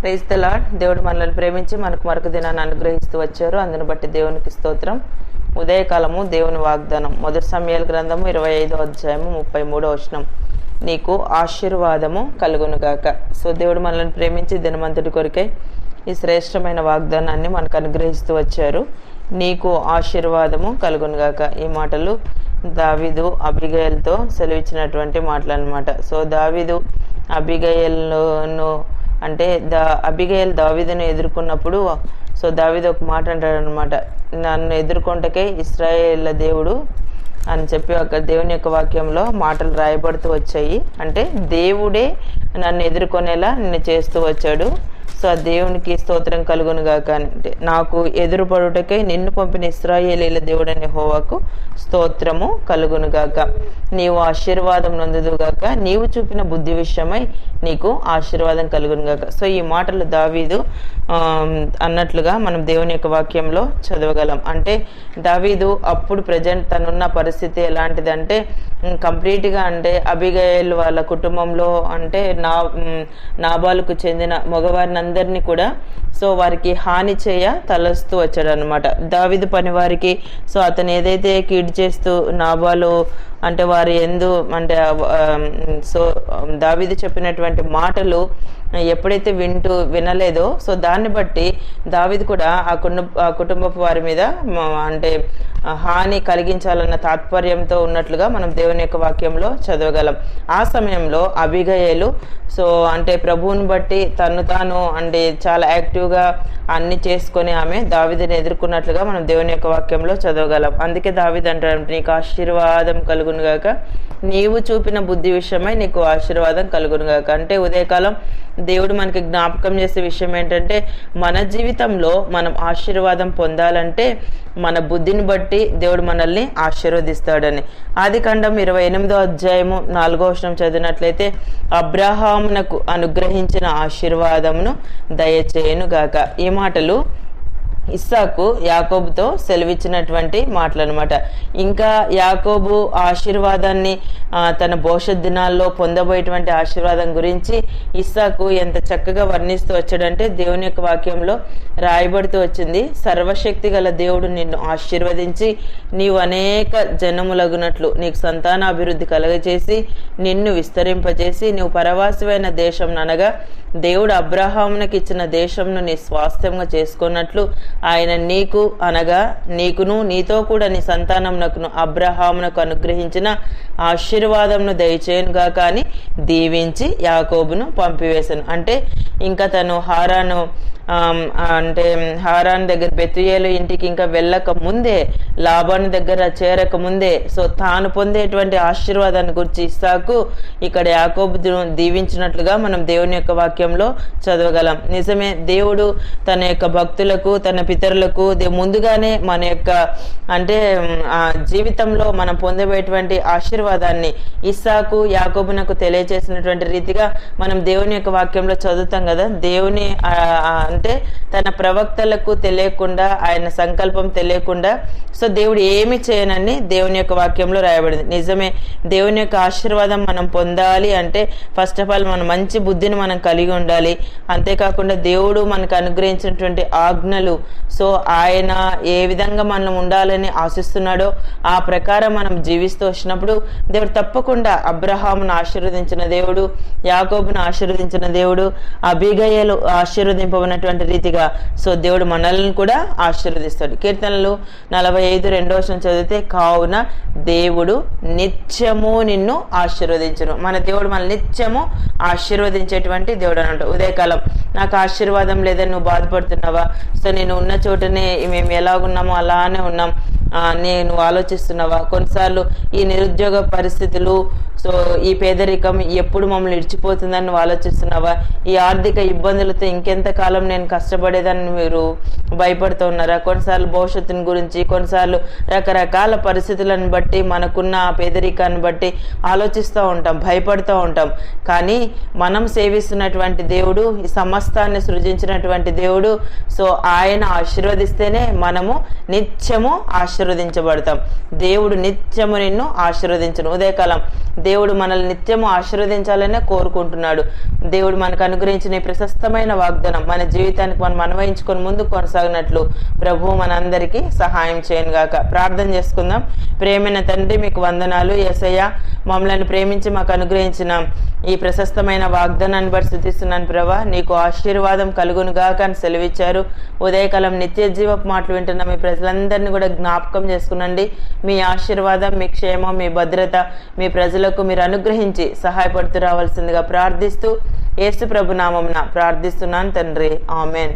Praise the lord దేవుడు మనల్ని ప్రేమించి మనకు మరొక దినాన్ని అనుగ్రహిస్తూ వచ్చారు. అందును బట్టి దేవునికి స్తోత్రం. ఉదయకాలము దేవుని వాగ్దానం. మొదటి సమయాల గ్రంథము ఇరవై ఐదో అధ్యాయము ముప్పై మూడో వచనం. నీకు ఆశీర్వాదము కలుగునుగాక. సో దేవుడు మనల్ని ప్రేమించి దినమంతటి కొరికై ఈ శ్రేష్టమైన వాగ్దానాన్ని మనకు అనుగ్రహిస్తూ వచ్చారు. నీకు ఆశీర్వాదము కలుగునుగాక. ఈ మాటలు దావీదు అబిగయల్తో సెలవిచ్చినటువంటి మాటలు అనమాట సో దావీదు అబిగయల్ను అంటే దా అబిగేల్ దావిదను ఎదుర్కొన్నప్పుడు సో దావిద ఒక మాట అంటాడనమాట నన్ను ఎదుర్కొంటకే ఇస్రాయేళ్ళ దేవుడు అని చెప్పి ఒక దేవుని యొక్క వాక్యంలో మాటలు రాయబడుతూ వచ్చాయి. అంటే దేవుడే నన్ను ఎదుర్కొనేలా నిన్ను చేస్తూ వచ్చాడు. సో ఆ దేవునికి స్తోత్రం కలుగును గాక అంటే నాకు ఎదురుపడుటకై నిన్ను పంపిన ఇస్రాయేలీల దేవుడని హోవాకు స్తోత్రము కలుగును గాక. నీవు ఆశీర్వాదం నొందుదు గాక. నీవు చూపిన బుద్ధి విషయమై నీకు ఆశీర్వాదం కలుగును గాక. సో ఈ మాటలు దావీదు అన్నట్లుగా మనం దేవుని యొక్క వాక్యంలో చదవగలం. అంటే దావీదు అప్పుడు ప్రజెంట్ తనున్న పరిస్థితి ఎలాంటిదంటే కంప్లీట్గా అంటే అబిగయల్ వాళ్ళ కుటుంబంలో అంటే నా ఉమ్, నాబాలుకు చెందిన మగవారిని అందరినీ కూడా సో వారికి హాని చేయ తలస్తూ వచ్చాడు అనమాట దావిదు పని వారికి సో అతను ఏదైతే కీడ్ చేస్తూ నాబాలు అంటే వారి ఎందు అంటే సో దావిది చెప్పినటువంటి మాటలు ఎప్పుడైతే వింటూ వినలేదో సో దాన్ని బట్టి దావిది కూడా ఆ కుటుంబ ఆ కుటుంబపు వారి మీద అంటే హాని కలిగించాలన్న తాత్పర్యంతో ఉన్నట్లుగా మనం దేవుని యొక్క వాక్యంలో చదవగలం. ఆ సమయంలో అభిగయలు సో అంటే ప్రభువుని బట్టి తను తాను అంటే చాలా యాక్టివ్గా అన్ని చేసుకొని ఆమె దావిదని ఎదుర్కొన్నట్లుగా మనం దేవుని యొక్క వాక్యంలో చదవగలం. అందుకే దావిది అంటాడు నీకు ఆశీర్వాదం కలుగును గాక నీవు చూపిన బుద్ధి విషయమై నీకు ఆశీర్వాదం కలుగును గాక. అంటే ఉదయకాలం దేవుడు మనకి జ్ఞాపకం చేసే విషయం ఏంటంటే మన జీవితంలో మనం ఆశీర్వాదం పొందాలంటే మన బుద్ధిని బట్టి దేవుడు మనల్ని ఆశీర్వదిస్తాడని. ఆది ఖండం ఇరవై ఎనిమిదో అధ్యాయము నాలుగో వర్షం చదివినట్లయితే అబ్రహామునకు అనుగ్రహించిన ఆశీర్వాదమును దయచేయనుగాక ఈ మాటలు ఇస్సాకు యాకోబుతో సెలవిచ్చినటువంటి మాటలన్నమాట. ఇంకా యాకోబు ఆశీర్వాదాన్ని తన భవిష్యత్ దినాల్లో పొందబోయేటువంటి ఆశీర్వాదం గురించి ఇస్సాకు ఎంత చక్కగా వర్ణిస్తూ వచ్చాడంటే దేవుని యొక్క వాక్యంలో రాయబడుతూ వచ్చింది సర్వశక్తి గల దేవుడు నిన్ను ఆశీర్వదించి నీవు అనేక జనములగునట్లు నీకు సంతానాభివృద్ధి కలగజేసి నిన్ను విస్తరింపజేసి నీవు పరవాసమైన దేశం అనగా దేవుడు అబ్రహామునకి ఇచ్చిన దేశంను నీ స్వాస్థ్యంగా చేసుకున్నట్లు ఆయన నీకు అనగా నీకును నీతో కూడా నీ సంతానమునకును అబ్రహామునకు అనుగ్రహించిన ఆశీర్వాదంను దయచేయనుగా కానీ దీవించి యాకోబును పంపివేశాను. అంటే ఇంకా తను హారాను అంటే హారాన్ దగ్గర బెతుయేలు ఇంటికి ఇంకా వెళ్ళక ముందే లాభాన్ని దగ్గర చేరక ముందే సో తాను పొందేటువంటి ఆశీర్వాదాన్ని గురించి ఇస్తాకు ఇక్కడ యాకోబు దీవించినట్లుగా మనం దేవుని యొక్క వాక్యంలో చదవగలం. నిజమే దేవుడు తన యొక్క భక్తులకు తన పితరులకు ముందుగానే మన యొక్క అంటే ఆ జీవితంలో మనం పొందబోయేటువంటి ఆశీర్వాదాన్ని ఇస్సాకు యాకోబునకు తెలియచేసినటువంటి రీతిగా మనం దేవుని యొక్క వాక్యంలో చదువుతాం కదా దేవుని అంటే తన ప్రవక్తలకు తెలియకుండా ఆయన సంకల్పం తెలియకుండా. సో దేవుడు ఏమి చేయనని దేవుని యొక్క వాక్యంలో రాయబడింది. నిజమే దేవుని యొక్క ఆశీర్వాదం మనం పొందాలి అంటే ఫస్ట్ ఆఫ్ ఆల్ మనం మంచి బుద్ధిని మనం కలిగి ఉండాలి. అంతేకాకుండా దేవుడు మనకు అనుగ్రహించినటువంటి ఆజ్ఞలు. సో ఆయన ఏ విధంగా మనం ఉండాలని ఆశిస్తున్నాడో ఆ ప్రకారం మనం జీవిస్తూ వచ్చినప్పుడు దేవుడు తప్పకుండా అబ్రహామును ఆశీర్వదించిన దేవుడు యాకోబును ఆశీర్వదించిన దేవుడు అభిగయలు ఆశీర్వదింపబడినటువంటి రీతిగా సో దేవుడు మనల్ని కూడా ఆశీర్వదిస్తాడు. కీర్తనలు నలభై ఐదు రెండో వచనం చదివితే కావున దేవుడు నిత్యము నిన్ను ఆశీర్వదించును. మన దేవుడు మన నిత్యము ఆశీర్వదించేటువంటి దేవుడు అని ఉంటాడు ఉదయకాలం నాకు ఆశీర్వాదం లేదని నువ్వు బాధపడుతున్నావా? సో నేను ఉన్న చోటనే మేము ఎలాగున్నామో అలానే ఉన్నాం. నేను ఆలోచిస్తున్నావా? కొన్నిసార్లు ఈ నిరుద్యోగ పరిస్థితులు సో ఈ పేదరికం ఎప్పుడు మమ్మల్ని ఇడిచిపోతుందని నువ్వు ఆలోచిస్తున్నావా? ఈ ఆర్థిక ఇబ్బందులతో ఇంకెంత కాలం నేను కష్టపడేదని మీరు భయపడుతూ ఉన్నారా? కొన్నిసార్లు భవిష్యత్తుని గురించి కొన్నిసార్లు రకరకాల పరిస్థితులను బట్టి మనకున్న పేదరికాన్ని బట్టి ఆలోచిస్తూ ఉంటాం భయపడుతూ ఉంటాం. కానీ మనం సేవిస్తున్నటువంటి దేవుడు ఈ సమస్తాన్ని సృజించినటువంటి దేవుడు. సో ఆయన ఆశీర్వదిస్తేనే మనము నిత్యము ఆశీర్వదించబడతాం. దేవుడు నిత్యము నిన్ను ఆశీర్వదించను. ఉదయకాలం దేవుడు మనల్ని నిత్యము ఆశీర్వదించాలనే కోరుకుంటున్నాడు. దేవుడు మనకు అనుగ్రహించిన ఈ ప్రశస్తమైన వాగ్దానం మన జీవితానికి మనం అన్వయించుకొని ముందు కొనసాగినట్లు ప్రభు మనందరికీ సహాయం చేయను గాక. ప్రార్థన చేసుకుందాం. ప్రేమైన తండ్రి మీకు వందనాలు. ఎసయ్య మమ్మల్ని ప్రేమించి మాకు అనుగ్రహించిన ఈ ప్రశస్తమైన వాగ్దానాన్ని బట్టి స్థుతిస్తున్నాను ప్రభా. నీకు ఆశీర్వాదం కలుగును గాక అని సెలవిచ్చారు. ఉదయకాలం నిత్య జీవపు మాటలు వింటున్న మీ ప్రజలందరినీ కూడా జ్ఞాపకం చేసుకునండి. మీ ఆశీర్వాదం మీ క్షేమం మీ భద్రత మీ ప్రజలకు మీరు అనుగ్రహించి సహాయపడుతూ రావాల్సిందిగా ప్రార్థిస్తూ యేసు ప్రభు నామమున ప్రార్థిస్తున్నాను తండ్రి. ఆమెన్.